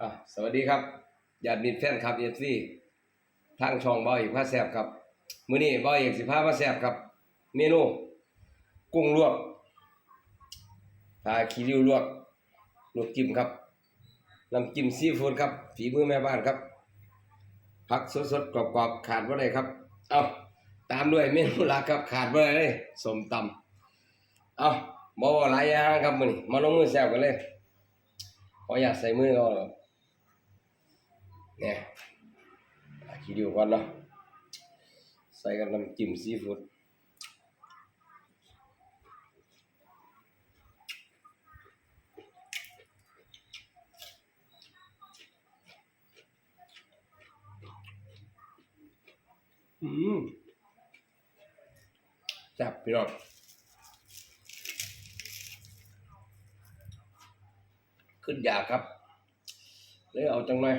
อะสวัสดีครับญาติมิตรแฟนคลับเอฟซีทางช่องบอยอีกพาแซบครับมื้อนี้บอยเอกสิพามาแซบครับ เมนูกุ้งลวกปลาคีริ้วลวกลวกจิ้มครับน้ำจิ้มซีฟู้ดครับฝีมือแม่บ้านครับผักสดๆกรอบๆขาดบ่าได้ครับ เอาตามด้วยเมนูหลักครับขาดบ่าได้เลยสมตำเอาบ่ว่าหลายอย่างครับมื้อนี้มาลงมือแซบกันเลยขออยากใส่มือก่อ เนี่ยคิดดูก่อนเนาะใส่กับน้ำจิ้มซีฟู้ดอืมแซ่บพี่น้องขึ้นยากครับ เลยเอาจังเลย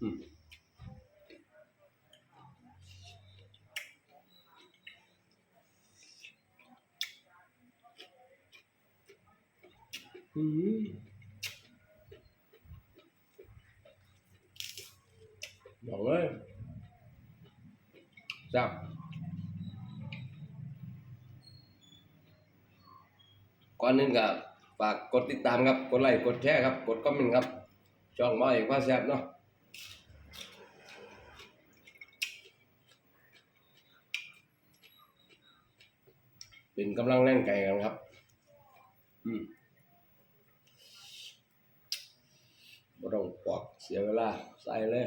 อืมอืมบอกเลยจับก่อนหนึงก็ฝากกดติดตามครับ กดไลค์ กดแชร์ครับ กดคอมเมนต์ครับ ช่องมาอีกว่าแซ่บเนาะ เป็นกำลังแรงใจกันครับ อืมบ่ต้องปอกเสียเวลา ใส่เลย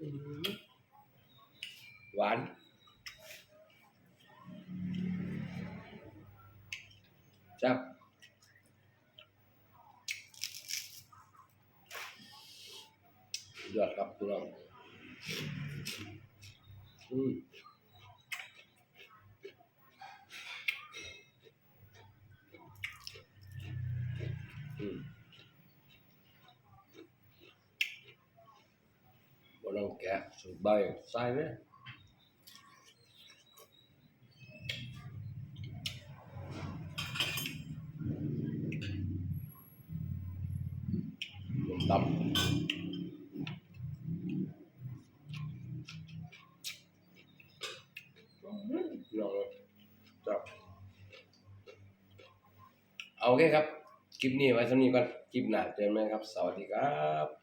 อืมหวานจับยอดครับพี่น้องอืม บ่ต้องแกะสูตรใบใส่เลยลำน้องเลยจับเอาโอเคครับ คลิปนี้ไว้สำนี้ก่อน คลิปหน้าเจอกันไหมครับ สวัสดีครับ